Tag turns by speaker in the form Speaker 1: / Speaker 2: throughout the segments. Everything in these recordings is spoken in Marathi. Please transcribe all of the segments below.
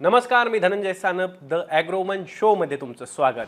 Speaker 1: नमस्कार मी धनंजय सानप द ॲग्रोमन शोमध्ये तुमचं स्वागत.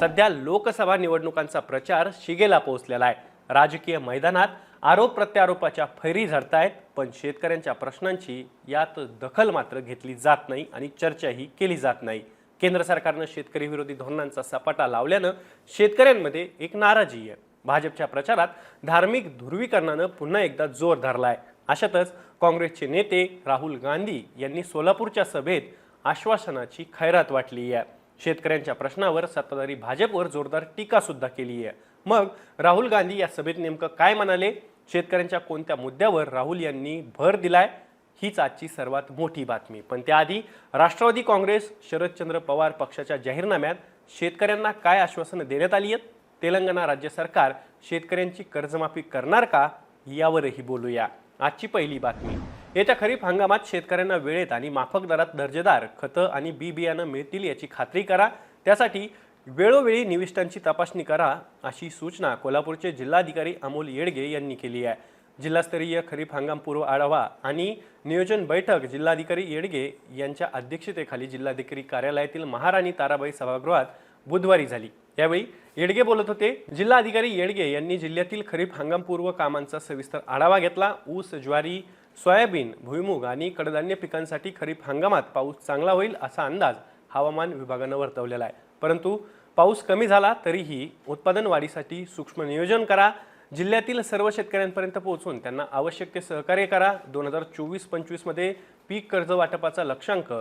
Speaker 1: सध्या लोकसभा निवडणुकांचा प्रचार शिगेला पोहोचलेला आहे. राजकीय मैदानात आरोप प्रत्यारोपाच्या फैरी झडतायत पण शेतकऱ्यांच्या प्रश्नांची यात दखल मात्र घेतली जात नाही आणि चर्चाही केली जात नाही. केंद्र सरकारनं शेतकरी विरोधी धोरणांचा सपाटा लावल्यानं शेतकऱ्यांमध्ये एक नाराजी आहे. भाजपच्या प्रचारात धार्मिक ध्रुवीकरणानं पुन्हा एकदा जोर धरला आहे अशातच काँग्रेसचे नेते राहुल गांधी यांनी सोलापूरच्या सभेत आश्वासनाची खैरात वाटली आहे. शेतकऱ्यांच्या प्रश्नावर सत्ताधारी भाजपवर जोरदार टीका सुद्धा केली आहे. मग राहुल गांधी या सभेत नेमकं काय म्हणाले? शेतकऱ्यांच्या कोणत्या मुद्द्यावर राहुल यांनी भर दिलाय? हीच आजची सर्वात मोठी बातमी. पण त्याआधी राष्ट्रवादी काँग्रेस शरदचंद्र पवार पक्षाच्या जाहीरनाम्यात शेतकऱ्यांना काय आश्वासनं देण्यात आली आहेत? तेलंगणा राज्य सरकार शेतकऱ्यांची कर्जमाफी करणार का? यावरही बोलूया. आजची पहिली बातमी. येत्या खरीप हंगामात शेतकऱ्यांना वेळेत आणि माफक दरात दर्जेदार खतं आणि बी बियाणं मिळतील याची खात्री करा. त्यासाठी वेळोवेळी निविष्टांची तपासणी करा अशी सूचना कोल्हापूरचे जिल्हाधिकारी अमोल येडगे यांनी केली आहे. जिल्हास्तरीय खरीप हंगामपूर्व आढावा आणि नियोजन बैठक जिल्हाधिकारी येडगे यांच्या अध्यक्षतेखाली जिल्हाधिकारी कार्यालयातील महाराणी ताराबाई सभागृहात बुधवारी झाली. यावेळी येडगे बोलत होते. जिल्हाधिकारी येडगे यांनी जिल्ह्यातील खरीप हंगामपूर्व कामांचा सविस्तर आढावा घेतला. ऊस ज्वारी सोयाबीन भुईमूग आणि कडधान्य पिकांसाठी खरीप हंगामात पाऊस चांगला होईल असा अंदाज हवामान विभागानं वर्तवलेला आहे. परंतु पाऊस कमी झाला तरीही उत्पादन वाढीसाठी सूक्ष्म नियोजन करा जिल्ह्यातील सर्व शेतकऱ्यांपर्यंत पोहोचून त्यांना आवश्यक ते सहकार्य करा. दोन हजार चोवीस पंचवीसमध्ये पीक कर्ज वाटपाचा लक्षांक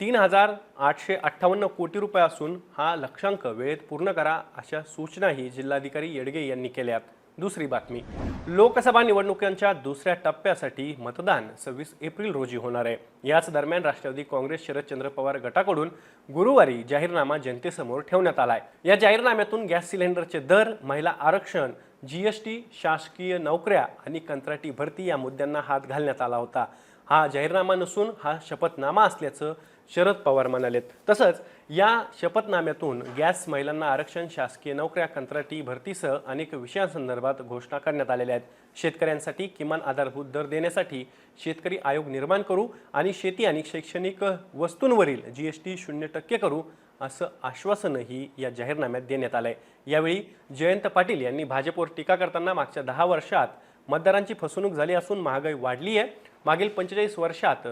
Speaker 1: तीन हजार आठशे अठ्ठावन्न कोटी रुपये असून हा लक्षांक वेळेत पूर्ण करा अशा सूचनाही जिल्हाधिकारी येडगे यांनी केल्यात. दुसरी बातमी. लोकसभा निवडणुकांच्या दुसऱ्या टप्प्यासाठी मतदान सव्वीस एप्रिल रोजी होणार आहे. याच दरम्यान राष्ट्रवादी काँग्रेस शरदचंद्र पवार गटाकडून गुरुवारी जाहीरनामा जनतेसमोर ठेवण्यात आलाय. या जाहीरनाम्यातून गॅस सिलेंडरचे दर महिला आरक्षण जीएसटी शासकीय नोकऱ्या आणि कंत्राटी भरती या मुद्द्यांना हात घालण्यात आला होता. हा जाहीरनामा नसून हा शपथनामा असल्याचं शरद पवार म्हणालेत. तसंच या शपथनाम्यातून गॅस महिलांना आरक्षण शासकीय नोकऱ्या कंत्राटी भरतीसह अनेक विषयांसंदर्भात घोषणा करण्यात आलेल्या आहेत. शेतकऱ्यांसाठी किमान आधारभूत दर देण्यासाठी शेतकरी आयोग निर्माण करू आणि शेती आणि शैक्षणिक वस्तूंवरील जी एस टी शून्य टक्के करू असं आश्वासनही या जाहीरनाम्यात देण्यात आलं आहे यावेळी जयंत पाटील यांनी भाजपवर टीका करताना मागच्या दहा वर्षात मतदारांची फसवणूक झाली असून महागाई वाढली आहे मागील पंचेचाळीस वर्षात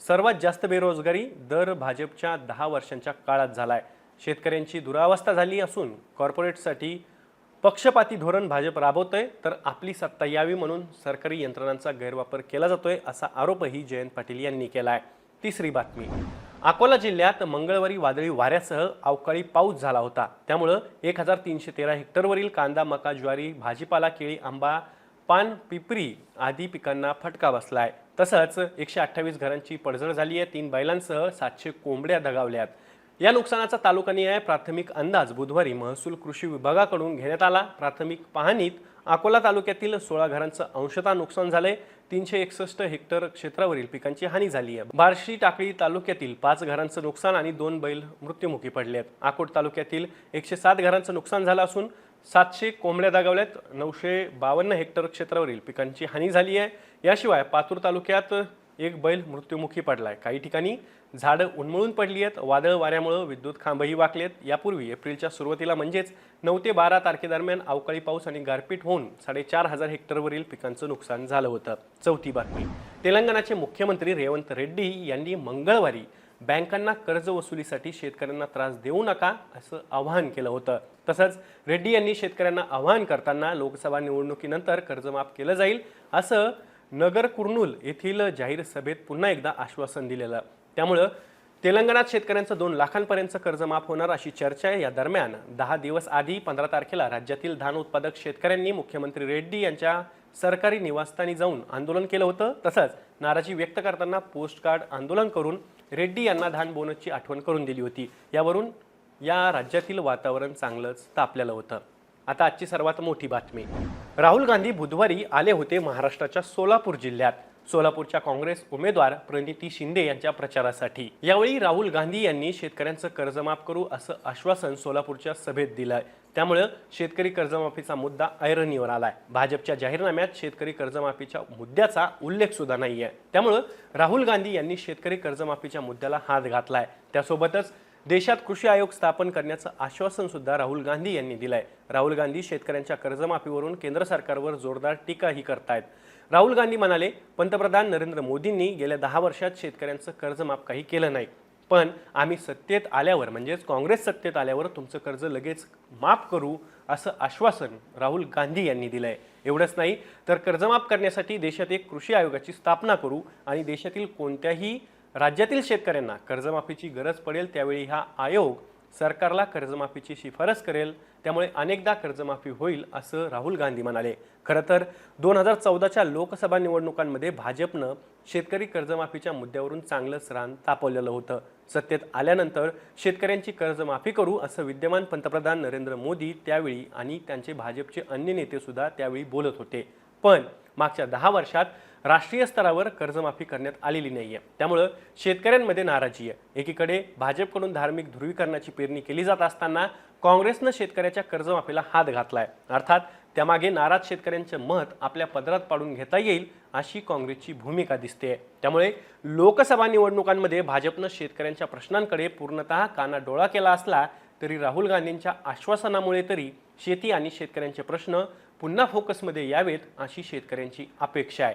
Speaker 1: सर्वात जास्त बेरोजगारी दर भाजपच्या दहा वर्षांच्या काळात झाला आहे शेतकऱ्यांची दुरावस्था झाली असून कॉर्पोरेटसाठी पक्षपाती धोरण भाजप राबवतोय तर आपली सत्ता यावी म्हणून सरकारी यंत्रणांचा गैरवापर केला जातोय असा आरोपही जयंत पाटील यांनी केला आहे तिसरी बातमी. अकोला जिल्ह्यात मंगळवारी वादळी वाऱ्यासह अवकाळी पाऊस झाला होता. त्यामुळं एक हजार तीनशे तेरा हेक्टरवरील कांदा मका ज्वारी भाजीपाला केळी आंबा पान पिपरी आदी पिकांना फटका बसला आहे तसंच एकशे अठ्ठावीस घरांची पडझड झाली आहे. तीन बैलांसह सातशे कोंबड्या दगावल्यात. या नुकसानाचा तालुकानिहाय प्राथमिक अंदाज बुधवारी महसूल कृषी विभागाकडून घेण्यात आला. प्राथमिक पाहणीत अकोला तालुक्यातील सोळा घरांचं अंशतः नुकसान झालंय. तीनशे एकसष्ट हेक्टर क्षेत्रावरील पिकांची हानी झाली आहे. बार्शी टाकळी तालुक्यातील पाच घरांचं नुकसान आणि दोन बैल मृत्युमुखी पडले आहेत अकोट तालुक्यातील एकशे सात घरांचं नुकसान झालं असून सातशे कोंबड्या दागावल्यात. नऊशे बावन्न हेक्टर क्षेत्रावरील पिकांची हानी झाली आहे. याशिवाय पातूर तालुक्यात एक बैल मृत्युमुखी पडला आहे काही ठिकाणी झाडं उन्मळून पडली आहेत. वादळ वाऱ्यामुळं विद्युत खांबही वाकलेत. यापूर्वी एप्रिलच्या सुरुवातीला म्हणजेच नऊ ते बारा तारखेदरम्यान अवकाळी पाऊस आणि गारपीट होऊन साडेचार हजार हेक्टरवरील पिकांचं नुकसान झालं होतं. चौथी बातमी. तेलंगणाचे मुख्यमंत्री रेवंत रेड्डी यांनी मंगळवारी बँकांना कर्ज वसुलीसाठी शेतकऱ्यांना त्रास देऊ नका असं आवाहन केलं होतं. तसंच रेड्डी यांनी शेतकऱ्यांना आवाहन करताना लोकसभा निवडणुकीनंतर कर्जमाफ केलं जाईल असं नगर कुर्नूल येथील जाहीर सभेत पुन्हा एकदा आश्वासन दिलेलं. त्यामुळं तेलंगणात शेतकऱ्यांचं दोन लाखांपर्यंतचं कर्ज माफ होणार अशी चर्चा आहे. या दरम्यान दहा दिवस आधी पंधरा तारखेला राज्यातील धान उत्पादक शेतकऱ्यांनी मुख्यमंत्री रेड्डी यांच्या सरकारी निवासस्थानी जाऊन आंदोलन केलं होतं. तसंच नाराजी व्यक्त करताना पोस्टकार्ड आंदोलन करून रेड्डी यांना धान बोनसची आठवण करून दिली होती. यावरून या राज्यातील वातावरण चांगलंच तापलेलं होतं. आता आजची सर्वात मोठी बातमी. राहुल गांधी बुधवारी आले होते महाराष्ट्राच्या सोलापूर जिल्ह्यात. सोलापूरच्या काँग्रेस उमेदवार प्रणिती शिंदे यांच्या प्रचारासाठी. यावेळी राहुल गांधी यांनी शेतकऱ्यांचं कर्ज माफ करू असं आश्वासन सोलापूरच्या सभेत दिलं त्यामुळं शेतकरी कर्जमाफीचा मुद्दा ऐरणीवर आलाय. भाजपच्या जाहीरनाम्यात शेतकरी कर्जमाफीच्या मुद्द्याचा उल्लेख सुद्धा नाही आहे त्यामुळं राहुल गांधी यांनी शेतकरी कर्जमाफीच्या मुद्द्याला हात घातलाय. त्यासोबतच देशात कृषी आयोग स्थापन करण्याचं आश्वासन सुद्धा राहुल गांधी यांनी दिलंय. राहुल गांधी शेतकऱ्यांच्या कर्जमाफीवरून केंद्र सरकारवर जोरदार टीकाही करतायत. राहुल गांधी म्हणाले पंतप्रधान नरेंद्र मोदींनी गेल्या दहा वर्षात शेतकऱ्यांचं कर्जमाफ काही केलं नाही. पण आम्ही सत्तेत आल्यावर म्हणजेच काँग्रेस सत्तेत आल्यावर तुमचं कर्ज लगेच माफ करू असं आश्वासन राहुल गांधी यांनी दिलं आहे एवढंच नाही तर कर्जमाफ करण्यासाठी देशात एक कृषी आयोगाची स्थापना करू आणि देशातील कोणत्याही राज्यातील शेतकऱ्यांना कर्जमाफीची गरज पडेल त्यावेळी हा आयोग सरकारला कर्जमाफीची शिफारस करेल त्यामुळे अनेकदा कर्जमाफी होईल असं राहुल गांधी म्हणाले. खरं तर दोन हजार चौदाच्या लोकसभा निवडणुकांमध्ये भाजपनं शेतकरी कर्जमाफीच्या मुद्द्यावरून चांगलंच रान तापवलेलं होतं. सत्तेत आल्यानंतर शेतकऱ्यांची कर्जमाफी करू असं विद्यमान पंतप्रधान नरेंद्र मोदी त्यावेळी आणि त्यांचे भाजपचे अन्य नेतेसुद्धा त्यावेळी बोलत होते. पण मागच्या दहा वर्षात राष्ट्रीय स्तरावर कर्जमाफी करण्यात आलेली नाही आहे त्यामुळं शेतकऱ्यांमध्ये नाराजी आहे. एकीकडे भाजपकडून धार्मिक ध्रुवीकरणाची पेरणी केली जात असताना काँग्रेसनं शेतकऱ्याच्या कर्जमाफीला हात घातलाय. अर्थात त्यामागे नाराज शेतकऱ्यांचं मत आपल्या पदरात पाडून घेता येईल अशी काँग्रेसची भूमिका दिसते त्यामुळे लोकसभा निवडणुकांमध्ये भाजपनं शेतकऱ्यांच्या प्रश्नांकडे पूर्णतः कानाडोळा केला असला तरी राहुल गांधींच्या आश्वासनामुळे तरी शेती आणि शेतकऱ्यांचे प्रश्न पुन्हा फोकसमध्ये यावेत अशी शेतकऱ्यांची अपेक्षा आहे.